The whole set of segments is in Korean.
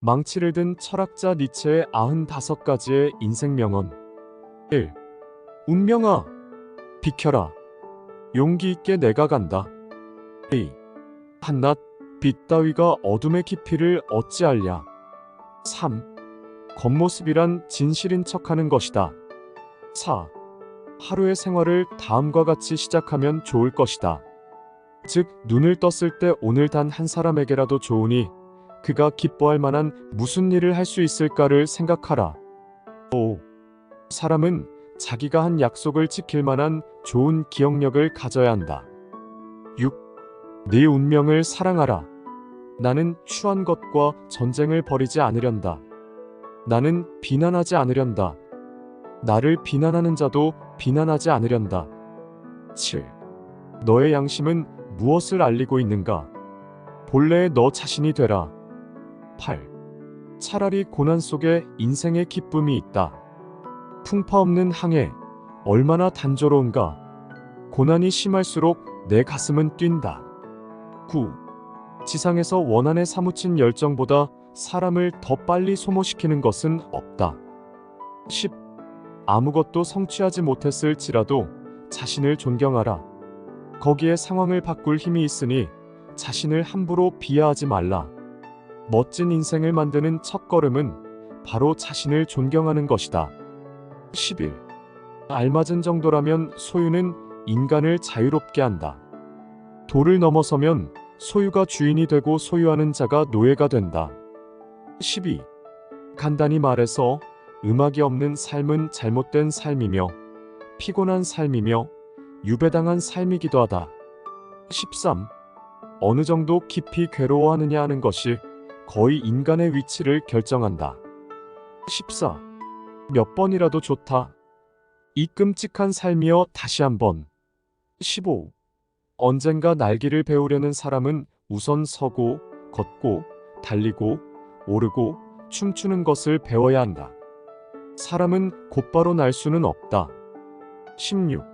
망치를 든 철학자 니체의 95가지의 인생 명언 1. 운명아 비켜라 용기 있게 내가 간다 2. 한낱 빛 따위가 어둠의 깊이를 어찌알랴 3. 겉모습이란 진실인 척하는 것이다 4. 하루의 생활을 다음과 같이 시작하면 좋을 것이다. 즉, 눈을 떴을 때 오늘 단 한 사람에게라도 좋으니 그가 기뻐할 만한 무슨 일을 할 수 있을까를 생각하라. 5. 사람은 자기가 한 약속을 지킬 만한 좋은 기억력을 가져야 한다. 6. 네 운명을 사랑하라. 나는 추한 것과 전쟁을 벌이지 않으련다. 나는 비난하지 않으련다. 나를 비난하는 자도 비난하지 않으련다. 7. 너의 양심은 무엇을 알리고 있는가? 본래의 너 자신이 되라. 8. 차라리 고난 속에 인생의 기쁨이 있다. 풍파 없는 항해, 얼마나 단조로운가? 고난이 심할수록 내 가슴은 뛴다. 9. 지상에서 원한에 사무친 열정보다 사람을 더 빨리 소모시키는 것은 없다. 10. 아무것도 성취하지 못했을지라도 자신을 존경하라. 거기에 상황을 바꿀 힘이 있으니 자신을 함부로 비하하지 말라. 멋진 인생을 만드는 첫 걸음은 바로 자신을 존경하는 것이다. 11. 알맞은 정도라면 소유는 인간을 자유롭게 한다. 도를 넘어서면 소유가 주인이 되고 소유하는 자가 노예가 된다. 12. 간단히 말해서 음악이 없는 삶은 잘못된 삶이며 피곤한 삶이며 유배당한 삶이기도 하다. 13. 어느 정도 깊이 괴로워하느냐 하는 것이 거의 인간의 위치를 결정한다. 14. 몇 번이라도 좋다. 이 끔찍한 삶이여 다시 한번. 15. 언젠가 날기를 배우려는 사람은 우선 서고, 걷고, 달리고, 오르고, 춤추는 것을 배워야 한다. 사람은 곧바로 날 수는 없다. 16.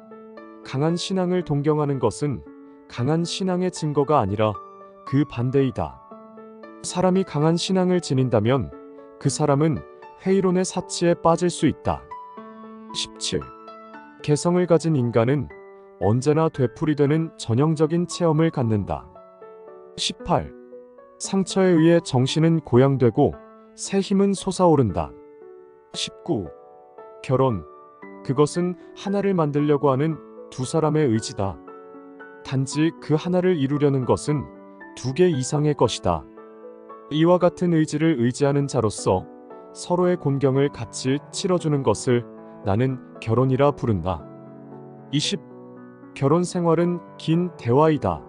강한 신앙을 동경하는 것은 강한 신앙의 증거가 아니라 그 반대이다. 사람이 강한 신앙을 지닌다면 그 사람은 회의론의 사치에 빠질 수 있다. 17. 개성을 가진 인간은 언제나 되풀이되는 전형적인 체험을 갖는다. 18. 상처에 의해 정신은 고양되고 새 힘은 솟아오른다. 19. 결혼. 그것은 하나를 만들려고 하는 두 사람의 의지다. 단지 그 하나를 이루려는 것은 두 개 이상의 것이다. 이와 같은 의지를 의지하는 자로서 서로의 곤경을 같이 치러주는 것을 나는 결혼이라 부른다. 20. 결혼 생활은 긴 대화이다.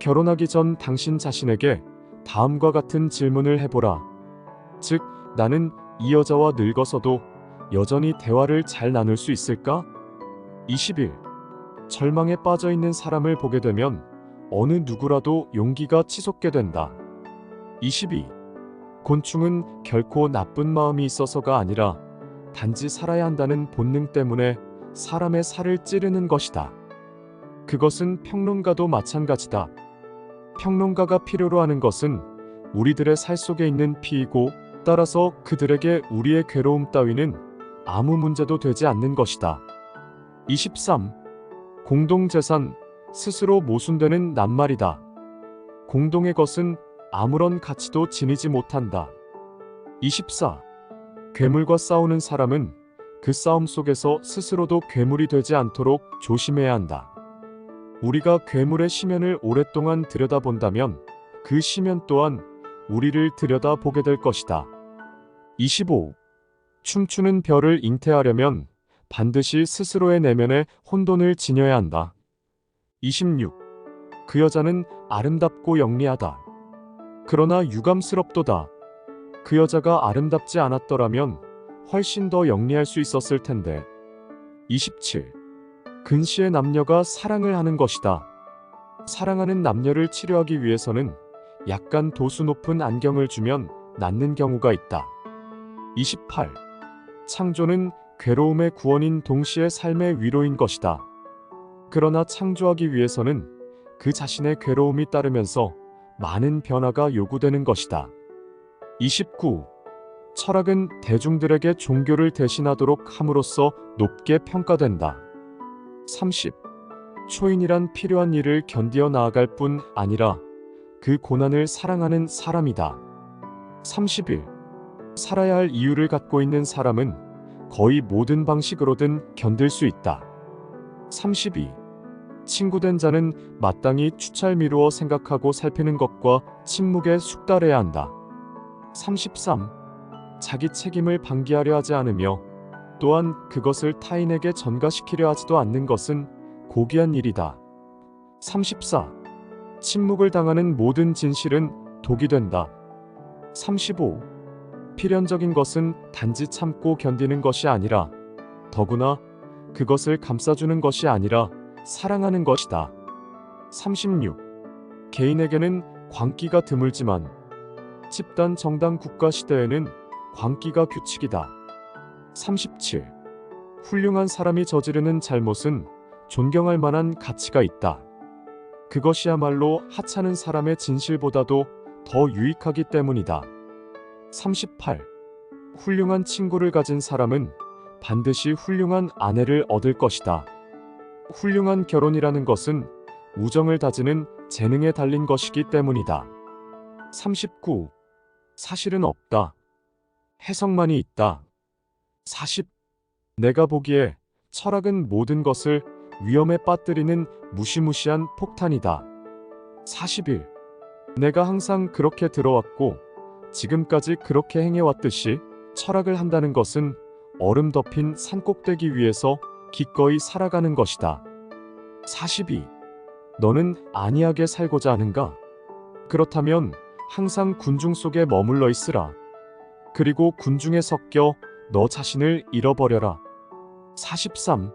결혼하기 전 당신 자신에게 다음과 같은 질문을 해보라. 즉, 나는 이 여자와 늙어서도 여전히 대화를 잘 나눌 수 있을까? 21. 절망에 빠져 있는 사람을 보게 되면 어느 누구라도 용기가 치솟게 된다. 22. 곤충은 결코 나쁜 마음이 있어서가 아니라 단지 살아야 한다는 본능 때문에 사람의 살을 찌르는 것이다. 그것은 평론가도 마찬가지다. 평론가가 필요로 하는 것은 우리들의 살 속에 있는 피이고 따라서 그들에게 우리의 괴로움 따위는 아무 문제도 되지 않는 것이다. 23. 공동재산, 스스로 모순되는 낱말이다. 공동의 것은 아무런 가치도 지니지 못한다. 24. 괴물과 싸우는 사람은 그 싸움 속에서 스스로도 괴물이 되지 않도록 조심해야 한다. 우리가 괴물의 시면을 오랫동안 들여다본다면 그 시면 또한 우리를 들여다보게 될 것이다. 25. 춤추는 별을 잉태하려면 반드시 스스로의 내면에 혼돈을 지녀야 한다. 26. 그 여자는 아름답고 영리하다. 그러나 유감스럽도다. 그 여자가 아름답지 않았더라면 훨씬 더 영리할 수 있었을 텐데. 27. 근시의 남녀가 사랑을 하는 것이다. 사랑하는 남녀를 치료하기 위해서는 약간 도수 높은 안경을 주면 낫는 경우가 있다. 28. 창조는 괴로움의 구원인 동시에 삶의 위로인 것이다. 그러나 창조하기 위해서는 그 자신의 괴로움이 따르면서 많은 변화가 요구되는 것이다. 29. 철학은 대중들에게 종교를 대신하도록 함으로써 높게 평가된다. 30. 초인이란 필요한 일을 견디어 나아갈 뿐 아니라 그 고난을 사랑하는 사람이다. 31. 살아야 할 이유를 갖고 있는 사람은 거의 모든 방식으로든 견딜 수 있다. 32. 친구된 자는 마땅히 추찰 미루어 생각하고 살피는 것과 침묵에 숙달해야 한다. 33. 자기 책임을 방기하려 하지 않으며 또한 그것을 타인에게 전가시키려 하지도 않는 것은 고귀한 일이다. 34. 침묵을 당하는 모든 진실은 독이 된다. 35. 필연적인 것은 단지 참고 견디는 것이 아니라 더구나 그것을 감싸주는 것이 아니라 사랑하는 것이다. 36. 개인에게는 광기가 드물지만 집단 정당 국가 시대에는 광기가 규칙이다. 37. 훌륭한 사람이 저지르는 잘못은 존경할 만한 가치가 있다. 그것이야말로 하찮은 사람의 진실보다도 더 유익하기 때문이다. 38. 훌륭한 친구를 가진 사람은 반드시 훌륭한 아내를 얻을 것이다. 훌륭한 결혼이라는 것은 우정을 다지는 재능에 달린 것이기 때문이다. 39. 사실은 없다. 해석만이 있다. 40. 내가 보기에 철학은 모든 것을 위험에 빠뜨리는 무시무시한 폭탄이다. 41. 내가 항상 그렇게 들어왔고 지금까지 그렇게 행해왔듯이 철학을 한다는 것은 얼음 덮인 산꼭대기 위에서 기꺼이 살아가는 것이다. 42. 너는 안이하게 살고자 하는가? 그렇다면 항상 군중 속에 머물러 있으라. 그리고 군중에 섞여 너 자신을 잃어버려라. 43.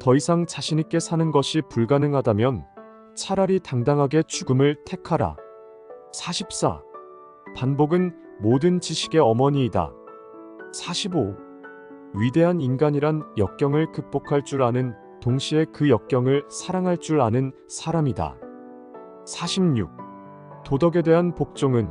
더 이상 자신있게 사는 것이 불가능하다면 차라리 당당하게 죽음을 택하라. 44. 반복은 모든 지식의 어머니이다. 45. 위대한 인간이란 역경을 극복할 줄 아는 동시에 그 역경을 사랑할 줄 아는 사람이다. 46. 도덕에 대한 복종은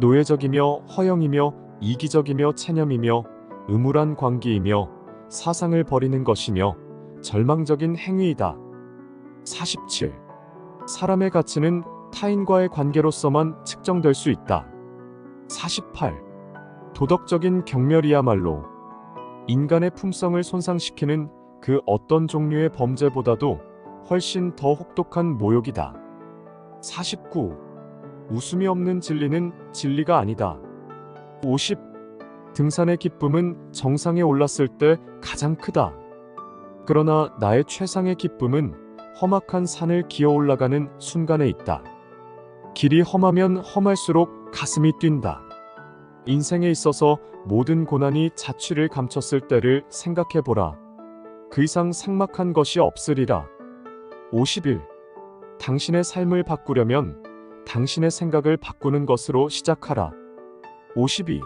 노예적이며 허영이며 이기적이며 체념이며 음울한 광기이며 사상을 버리는 것이며 절망적인 행위이다. 47. 사람의 가치는 타인과의 관계로서만 측정될 수 있다. 48. 도덕적인 경멸이야말로 인간의 품성을 손상시키는 그 어떤 종류의 범죄보다도 훨씬 더 혹독한 모욕이다. 49. 웃음이 없는 진리는 진리가 아니다. 50. 등산의 기쁨은 정상에 올랐을 때 가장 크다. 그러나 나의 최상의 기쁨은 험악한 산을 기어 올라가는 순간에 있다. 길이 험하면 험할수록 가슴이 뛴다. 인생에 있어서 모든 고난이 자취를 감췄을 때를 생각해 보라. 그 이상 삭막한 것이 없으리라. 51. 당신의 삶을 바꾸려면 당신의 생각을 바꾸는 것으로 시작하라. 52.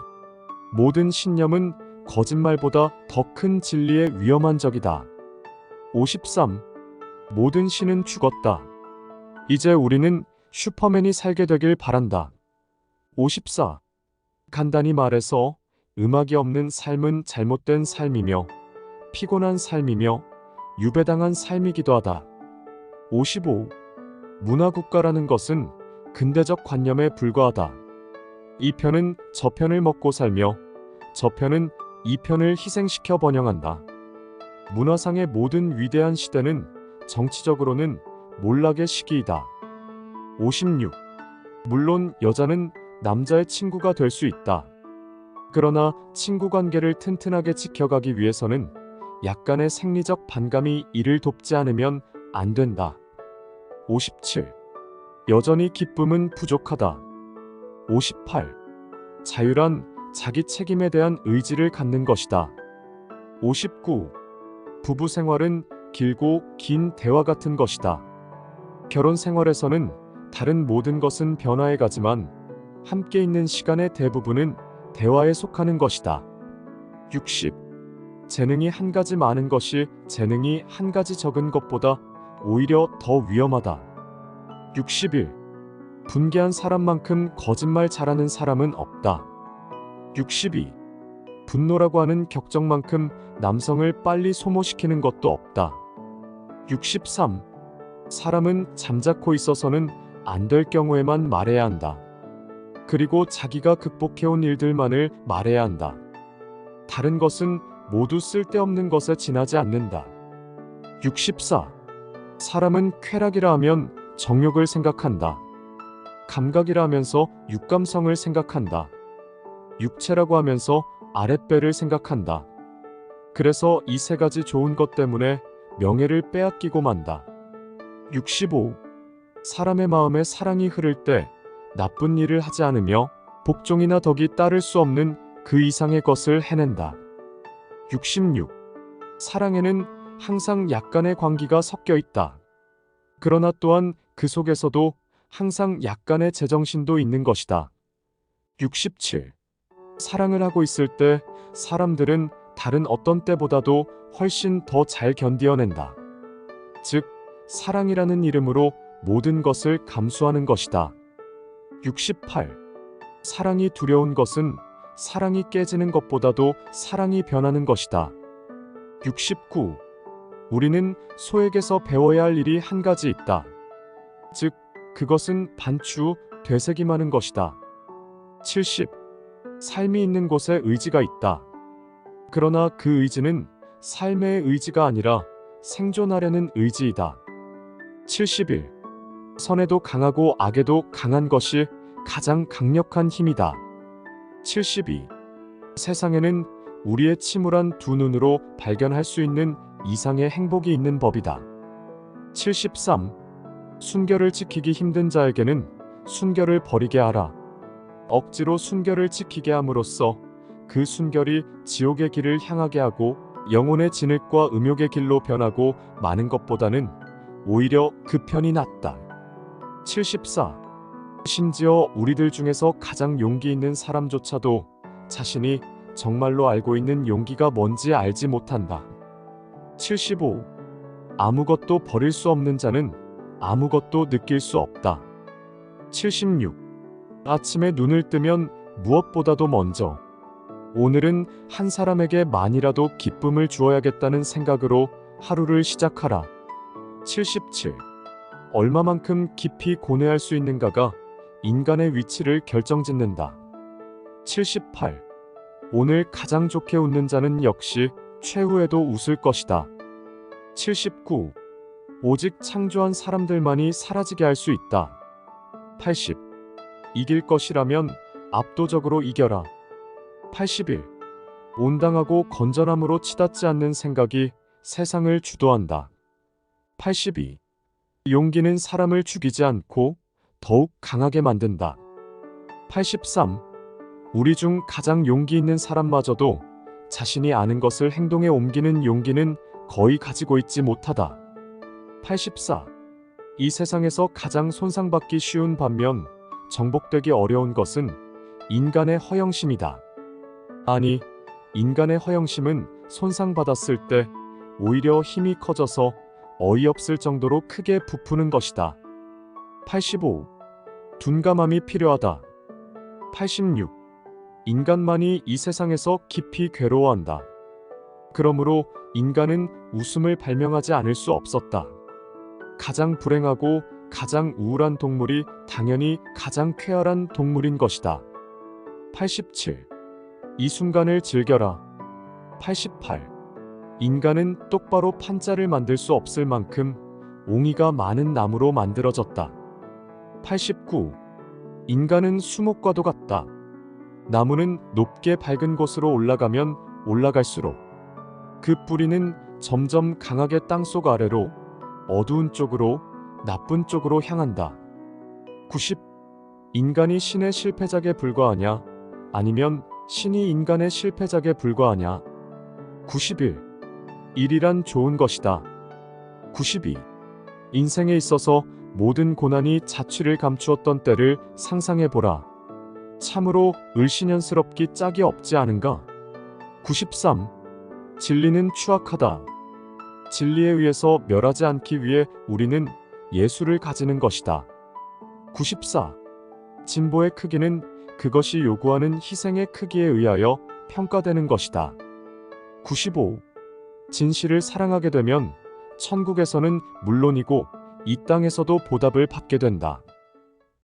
모든 신념은 거짓말보다 더 큰 진리의 위험한 적이다. 53. 모든 신은 죽었다. 이제 우리는 슈퍼맨이 살게 되길 바란다. 54. 간단히 말해서 음악이 없는 삶은 잘못된 삶이며 피곤한 삶이며 유배당한 삶이기도 하다. 55. 문화국가라는 것은 근대적 관념에 불과하다. 이 편은 저 편을 먹고 살며 저 편은 이 편을 희생시켜 번영한다. 문화상의 모든 위대한 시대는 정치적으로는 몰락의 시기이다. 56. 물론 여자는 남자의 친구가 될 수 있다. 그러나 친구 관계를 튼튼하게 지켜가기 위해서는 약간의 생리적 반감이 이를 돕지 않으면 안 된다. 57. 여전히 기쁨은 부족하다. 58. 자유란 자기 책임에 대한 의지를 갖는 것이다. 59. 부부 생활은 길고 긴 대화 같은 것이다. 결혼 생활에서는 다른 모든 것은 변화해 가지만 함께 있는 시간의 대부분은 대화에 속하는 것이다. 60. 재능이 한 가지 많은 것이 재능이 한 가지 적은 것보다 오히려 더 위험하다. 61. 분개한 사람만큼 거짓말 잘하는 사람은 없다. 62. 분노라고 하는 격정만큼 남성을 빨리 소모시키는 것도 없다. 63. 사람은 잠자코 있어서는 안 될 경우에만 말해야 한다. 그리고 자기가 극복해온 일들만을 말해야 한다. 다른 것은 모두 쓸데없는 것에 지나지 않는다. 64. 사람은 쾌락이라 하면 정욕을 생각한다. 감각이라 하면서 육감성을 생각한다. 육체라고 하면서 아랫배를 생각한다. 그래서 이 세 가지 좋은 것 때문에 명예를 빼앗기고 만다. 65. 사람의 마음에 사랑이 흐를 때 나쁜 일을 하지 않으며 복종이나 덕이 따를 수 없는 그 이상의 것을 해낸다. 66. 사랑에는 항상 약간의 광기가 섞여 있다. 그러나 또한 그 속에서도 항상 약간의 제정신도 있는 것이다. 67. 사랑을 하고 있을 때 사람들은 다른 어떤 때보다도 훨씬 더 잘 견디어낸다. 즉, 사랑이라는 이름으로 모든 것을 감수하는 것이다. 68. 사랑이 두려운 것은 사랑이 깨지는 것보다도 사랑이 변하는 것이다. 69. 우리는 소에게서 배워야 할 일이 한 가지 있다. 즉, 그것은 반추, 되새김하는 것이다. 70. 삶이 있는 곳에 의지가 있다. 그러나 그 의지는 삶의 의지가 아니라 생존하려는 의지이다. 71. 선에도 강하고 악에도 강한 것이 가장 강력한 힘이다. 72. 세상에는 우리의 침울한 두 눈으로 발견할 수 있는 이상의 행복이 있는 법이다. 73. 순결을 지키기 힘든 자에게는 순결을 버리게 하라. 억지로 순결을 지키게 함으로써 그 순결이 지옥의 길을 향하게 하고 영혼의 진흙과 음욕의 길로 변하고 마는 것보다는 오히려 그 편이 낫다. 74. 심지어 우리들 중에서 가장 용기 있는 사람조차도 자신이 정말로 알고 있는 용기가 뭔지 알지 못한다. 75. 아무것도 버릴 수 없는 자는 아무것도 느낄 수 없다. 76. 아침에 눈을 뜨면 무엇보다도 먼저 오늘은 한 사람에게 만이라도 기쁨을 주어야겠다는 생각으로 하루를 시작하라. 77. 얼마만큼 깊이 고뇌할 수 있는가가 인간의 위치를 결정짓는다. 78. 오늘 가장 좋게 웃는 자는 역시 최후에도 웃을 것이다. 79. 오직 창조한 사람들만이 사라지게 할 수 있다. 80. 이길 것이라면 압도적으로 이겨라. 81. 온당하고 건전함으로 치닫지 않는 생각이 세상을 주도한다. 82. 용기는 사람을 죽이지 않고 더욱 강하게 만든다. 83. 우리 중 가장 용기 있는 사람마저도 자신이 아는 것을 행동에 옮기는 용기는 거의 가지고 있지 못하다. 84. 이 세상에서 가장 손상받기 쉬운 반면 정복되기 어려운 것은 인간의 허영심이다. 아니, 인간의 허영심은 손상받았을 때 오히려 힘이 커져서 어이없을 정도로 크게 부푸는 것이다. 85. 둔감함이 필요하다. 86. 인간만이 이 세상에서 깊이 괴로워한다. 그러므로 인간은 웃음을 발명하지 않을 수 없었다. 가장 불행하고 가장 우울한 동물이 당연히 가장 쾌활한 동물인 것이다. 87. 이 순간을 즐겨라. 88. 인간은 똑바로 판자를 만들 수 없을 만큼 옹이가 많은 나무로 만들어졌다. 89. 인간은 수목과도 같다. 나무는 높게 밝은 곳으로 올라가면 올라갈수록 그 뿌리는 점점 강하게 땅속 아래로 어두운 쪽으로 나쁜 쪽으로 향한다. 90. 인간이 신의 실패작에 불과하냐? 아니면 신이 인간의 실패작에 불과하냐? 91. 일이란 좋은 것이다. 92. 인생에 있어서 모든 고난이 자취를 감추었던 때를 상상해 보라. 참으로 을신연스럽기 짝이 없지 않은가? 93. 진리는 추악하다. 진리에 의해서 멸하지 않기 위해 우리는 예수를 가지는 것이다. 94. 진보의 크기는 그것이 요구하는 희생의 크기에 의하여 평가되는 것이다. 95. 진실을 사랑하게 되면 천국에서는 물론이고 이 땅에서도 보답을 받게 된다.